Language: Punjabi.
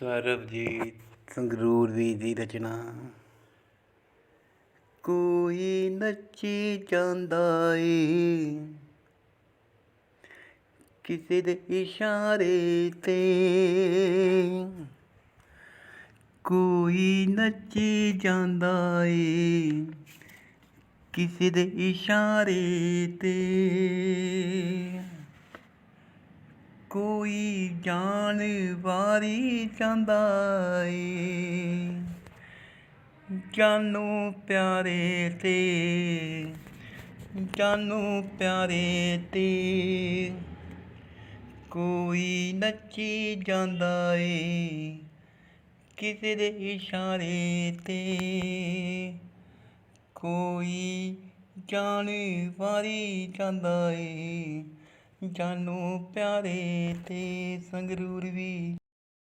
ਸਰਬਜੀਤ ਸੰਗਰੂਰ ਵੀ ਦੀ ਰਚਨਾ। ਕੋਈ ਨੱਚੀ ਜਾਂਦਾ ਏ। ਕਿਸੇ ਦੇ ਇਸ਼ਾਰੇ ਤੇ। ਕੋਈ ਨੱਚੀ ਜਾਂਦਾ ਏ। ਕਿਸੇ ਦੇ ਇਸ਼ਾਰੇ ਤੇ। ਕੋਈ ਜਾਣ ਵਾਰੀ ਚਾਹੁੰਦਾ ਏ ਜਾਨੂੰ ਪਿਆਰੇ ਤੇ, ਜਾਨੂੰ ਪਿਆਰੇ ਤੇ, ਕੋਈ ਨੱਚੀ ਜਾਂਦਾ ਏ ਕਿਸੇ ਦੇ ਇਸ਼ਾਰੇ ਤੇ। ਕੋਈ ਜਾਣ ਵਾਰੀ ਜਾਂਦਾ ਏ ਜਾਨੂੰ ਪਿਆਰੇ ਤੇ ਸੰਗਰੂਰ ਵੀ।